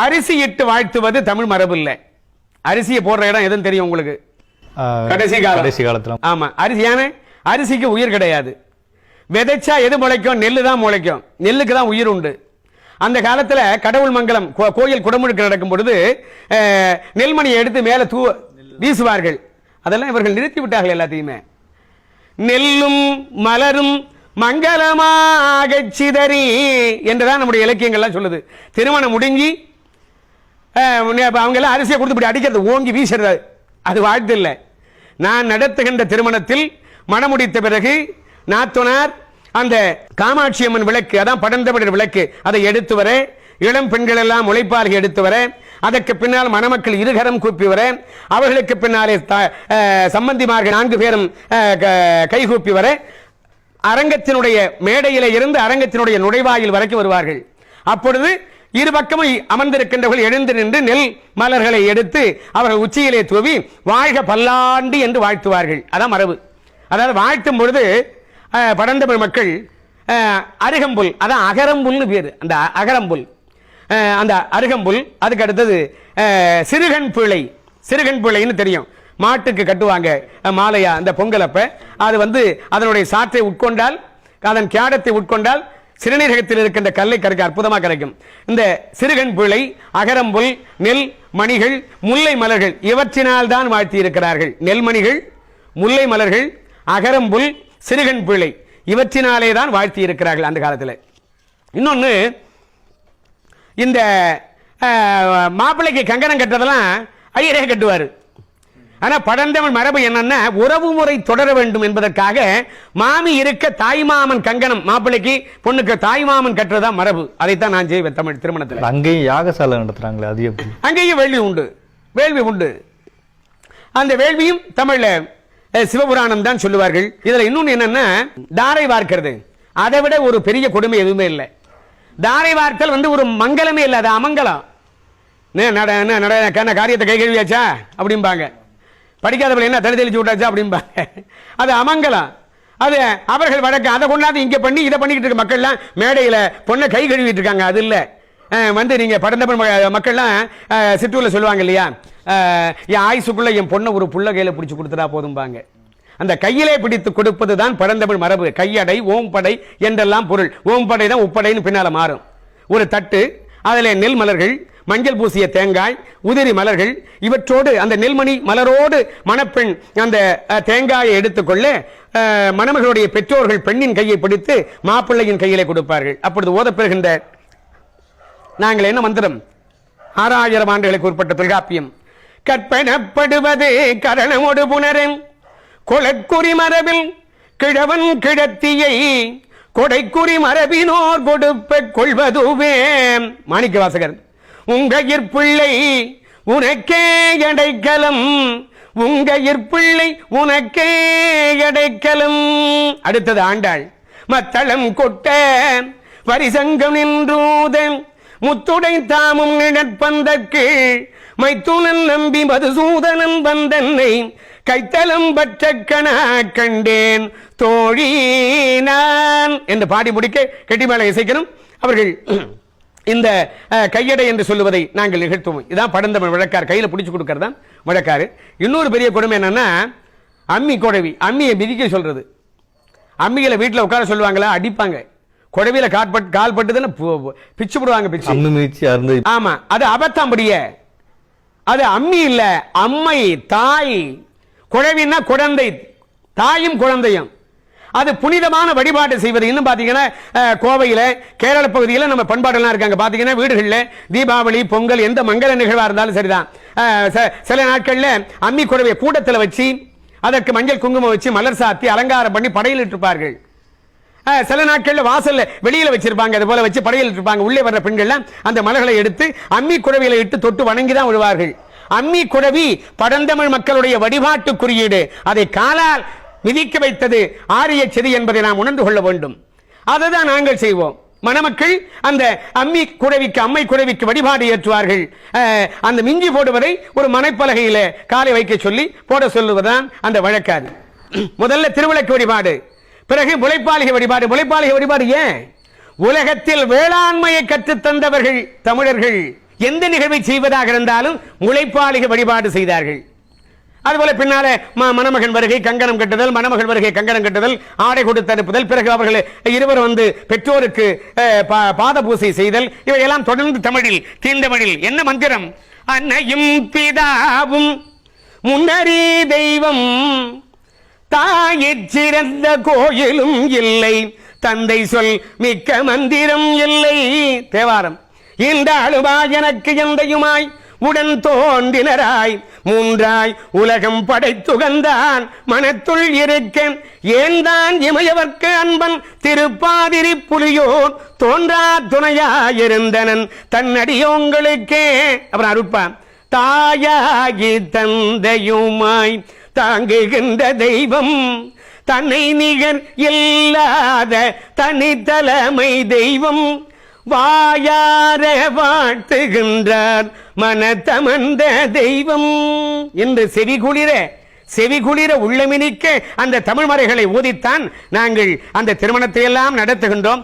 அரிசி இட்டு வாழ்த்துவது தமிழ் மரபு இல்லை அரிசியை போடுற இடம் எதுன்னு தெரியும் உங்களுக்கு? கடைசி காலம். கடைசி காலத்துல. ஆமா. அரிசி ஏன்னா? அரிசிக்கு உயிர் கிடையாது. விதைச்சா எது முளைக்கும்? நெல்லு தான் முளைக்கும். நெல்லுக்கு தான் உயிர் உண்டு. அந்த காலத்துல கடவுள் மங்கலம் கோயில் குடமுழுக்கு நடக்கும் பொழுது நெல்மணியை எடுத்து மேல தூ வீசுவார்கள். அதெல்லாம் இவர்கள் நிறுத்தி விட்டார்கள் எல்லாத்தையுமே. நெல்லும் மலரும் மங்களமாக சிதறி என்றுதான் நம்முடைய இலக்கியங்கள்லாம் சொல்லுது. திருமணம் முடிஞ்சு அவங்க எல்லாம் அரிசியை கொடுத்து இப்படி அடிக்கிறது ஓங்கி வீசுறது. அது வாழ்த்து இல்லை. நான் நடத்துகின்ற திருமணத்தில் மணமுடித்த பிறகு நாத்துனார் அந்த காமாட்சி அம்மன் விளக்கு அதான் படர்ந்தபடி விளக்கு அதை எடுத்து வர இளம் பெண்கள் எல்லாம் உழைப்பார்கள் எடுத்து வர அதற்கு பின்னால் மணமக்கள் இருகரம் கூப்பி வர அவர்களுக்கு பின்னாலே த- சம்பந்திமார்கள் நான்கு பேரும் க- கைகூப்பி வர அரங்கத்தினுடைய மேடையில இருந்து அரங்கத்தினுடைய நுழைவாயில் வரைக்கும் வருவார்கள். அப்பொழுது இரு பக்கமும் அமர்ந்திருக்கின்றவர்கள் எழுந்து நின்று நெல் மலர்களை எடுத்து அவர்கள் உச்சியிலே தூவி வாழ்க பல்லாண்டு என்று வாழ்த்துவார்கள். அதான் மரபு. அதாவது வாழ்த்தும் பொழுது அஹ், பழந்தமிழ் மக்கள் அருகம்புல் அதான் அகரம்புல்னு பேரு. அந்த அகரம்புல். அந்த அருகம்புல் அதுக்கு அடுத்தது சிறுகன் சிறுகண் பிள்ளை. சிறுகண் பிள்ளைன்னு தெரியும். மாட்டுக்கு கட்டுவாங்க. மாலையா அந்த பொங்கலப்ப அது வந்து அதனுடைய சாற்றை உட்கொண்டால் அதன் கேடத்தை உட்கொண்டால் சிறுநீரகத்தில் இருக்கின்ற கல்லை கரைக்க அற்புதமாக கிடைக்கும் இந்த சிறுகன் பிள்ளை அகரம்புல் நெல் மணிகள் முல்லை மலர்கள் இவற்றினால் தான் வாழ்த்தி இருக்கிறார்கள். நெல்மணிகள் முல்லை மலர்கள் அகரம்புல் சிறுகன் பிள்ளை இவற்றினாலே தான் வாழ்த்தி இருக்கிறார்கள் அந்த காலத்தில். இன்னொன்று இந்த மாப்பிள்ளைக்கு கங்கணம் கட்டுறதெல்லாம் ஐயரே கட்டுவார். ஆனா பழந்தமிழ் மரபு என்னன்னா உறவு முறை தொடர வேண்டும் என்பதற்காக மாமி இருக்க தாய்மாமன் கங்கணம் மாப்பிள்ளைக்கு பொண்ணுக்கு தாய்மாமன் கட்டுறதா மரபு. அதைத்தான் நான் செய்வேன் தமிழ் திருமணத்தில். அங்கேயும் யாகசாலை நடத்துறாங்களே அது எப்படி? அங்கேயும் வேள்வி உண்டு. வேள்வி உண்டு. அந்த வேள்வியும் தமிழ்ல சிவபுராணம் தான் சொல்லுவார்கள். இதுல இன்னொன்னு என்னன்னா தாரை வார்க்கிறது. அதை விட ஒரு பெரிய கொடுமை எதுவுமே இல்லை. தாரை வார்த்தல் வந்து ஒரு மங்களமே இல்லை அது அமங்கலம். என்ன காரியத்தை கை கழுவியாச்சா அப்படிம்பாங்க. படிக்காதவர்கள் என்ன தலை தெளிச்சு விட்டாச்சா அப்படிம்பாங்க அது அமங்கலம். அது அவர்கள் வழக்கு. அதை கொண்டாந்து இங்கே பண்ணி இதை பண்ணிக்கிட்டு இருக்க மக்கள்லாம் மேடையில் பொண்ணை கை கழுவிட்டு இருக்காங்க. அது இல்லை. வந்து நீங்கள் படந்தப்ப மக்கள்லாம் சிற்றூரில் சொல்லுவாங்க இல்லையா? என் ஆயுசுக்குள்ளே என் பொண்ணை ஒரு புள்ள கையில் பிடிச்சி கொடுத்துட்டா போதும்பாங்க. அந்த கையிலே பிடித்து கொடுப்பது தான் பழந்தமிழ் மரபு. கையடை ஓம்படை என்றெல்லாம் பொருள். ஓம்படை தான் உப்படைன்னு பின்னால மாறும். ஒரு தட்டு அதில் நெல் மலர்கள் மஞ்சள் பூசிய தேங்காய் உதிரி மலர்கள் இவற்றோடு அந்த நெல்மணி மலரோடு மணப்பெண் அந்த தேங்காயை எடுத்துக்கொள்ள மணமகளுடைய பெற்றோர்கள் பெண்ணின் கையை பிடித்து மாப்பிள்ளையின் கையிலே கொடுப்பார்கள். அப்பொழுது ஓதப்பெறுகின்ற நாங்கள் என்ன மந்திரம்? ஆறாயிரம் ஆண்டுகளுக்கு உட்பட்ட தொல்காப்பியம். கற்பனப்படுவது கரணமொடு புனரன் கொலக்குறி மரபில் கிழவன் கிழத்தியை கொடைக்குறி மரபினோர் கொடுப்ப கொள்வதுவே. மாணிக்க வாசகர் உங்கையிற் பிள்ளை உனக்கே எடைக்கலம். உங்கையிற் பிள்ளை உனக்கே எடைக்கலம். அடுத்தது ஆண்டாள். மத்தளம் கொட்ட வரிசங்கம் நின்றூதன். முத்துடை தாமும் நிழற்பந்தற்கு மைத்துனன் நம்பி மதுசூதனன் வந்தன்னை கைத்தலம் பற்ற கணா கண்டேன் தோழி நான். என்று பாடி முடிக்க கெட்டிமேளை இசைக்கணும். அவர்கள் இந்த கையடை என்று சொல்லுவதை நாங்கள் நிகழ்த்துவோம். இதான் படந்தமிழ் வழக்கார். கையில் பிடிச்சு கொடுக்கறது? தான் வழக்காரு. இன்னொரு பெரிய கொடுமை என்னன்னா அம்மி குழவி அம்மியை மிதிக்க சொல்றது. அம்மிகளை வீட்டில் உட்கார சொல்லுவாங்களா? அடிப்பாங்க. குழவியில காற்பட்டு கால் பட்டுதுன்னு பிச்சு போடுவாங்க பிச்சு. ஆமா. அது அபத்தம்படிய. அது அம்மி இல்ல அம்மை தாய். குழவின்னா குழந்தை. தாயும் குழந்தையும். அது புனிதமான வழிபாடு செய்வது. இன்னும் பார்த்தீங்கன்னா கோவையில் கேரள பகுதியில் நம்ம பண்பாடெல்லாம் இருக்காங்க. பார்த்தீங்கன்னா வீடுகளில் தீபாவளி பொங்கல் எந்த மங்கள நிகழ்வாக இருந்தாலும் சரிதான். சில நாட்களில் அம்மி குழவையை கூடத்தில் வச்சு அதற்கு மஞ்சள் குங்குமம் வச்சு மலர் சாத்தி அலங்காரம் பண்ணி படையிலிட்டு இருப்பார்கள் சில நாட்களில் வாசலில் வெளியில் வச்சிருப்பாங்க. அது போல வச்சு படையில் இருப்பாங்க உள்ளே வர்ற பெண்கள்லாம் அந்த மலர்களை எடுத்து அம்மி குறவியில் இட்டு தொட்டு வணங்கி தான் விழுவார்கள் அம்மி குழவி பழந்தமிழ் மக்களுடைய வழிபாட்டு குறியீடு. அதை காலால் விதிக்க வைத்தது ஆரிய செதி என்பதை நாம் உணர்ந்து கொள்ள வேண்டும். அதுதான் நாங்கள் செய்வோம். மணமக்கள் அந்த அம்மி குழவிக்கு அம்மை குழவிக்கு வழிபாடு ஏற்றுவார்கள். அந்த மிஞ்சி போடுவதை ஒரு மனைப்பலகையில் காலை வைக்க சொல்லி போட சொல்லுவதுதான் அந்த வழக்காது. முதல்ல திருவிளக்கு வழிபாடு. பிறகு முளைப்பாளிகை வழிபாடு. முளைப்பாளிகை வழிபாடு ஏன்? உலகத்தில் வேளாண்மையை கற்றுத் தந்தவர்கள் தமிழர்கள். எந்த நிகழ்வை செய்வதாக இருந்தாலும் முளைப்பாளிக வழிபாடு செய்தார்கள். அதுபோல பின்னால ம- மணமகன் வருகை கங்கணம் கட்டுதல் மணமகள் வருகை கங்கணம் கட்டுதல் ஆடை கொடுத்து அனுப்புதல் பிறகு அவர்கள் இருவர் வந்து பெற்றோருக்கு பா- பாத பூசை செய்தல் இவையெல்லாம் தொடர்ந்து தமிழில் தீந்தமிழில் என்ன மந்திரம்? அன்னையும் பிதாவும் முன்னரே தெய்வம். தாயிற் சிறந்த கோயிலும் இல்லை. தந்தை சொல் மிக்க மந்திரம் இல்லை. தேவாரம். இந்தாளுவா எனக்கு எந்தையுமாய்? உடன் தோன்றினராய் மூன்றாய் உலகம் படைத்துகந்தான் மனத்துள் இருக்க ஏன்தான் இமயவர்க்கு அன்பன். திருப்பாதிரி புலியோர் தோன்றா துணையாயிருந்தனன். தன்னடியோங்களுக்கே அப்புறம் அருட்பான் தாயாகி தந்தையுமாய் தாங்குகின்ற தெய்வம். தன்னை நிகர் இல்லாத தனித்தலைமை தெய்வம். வாயார வாழ்த்துகின்றார் மனத்தமர்ந்த தெய்வம். என்று செவிகுளிர செவிகுளிர உள்ளமினிக்க அந்த தமிழ் மறைகளை ஓதித்தான் நாங்கள் அந்த திருமணத்தை எல்லாம் நடத்துகின்றோம்.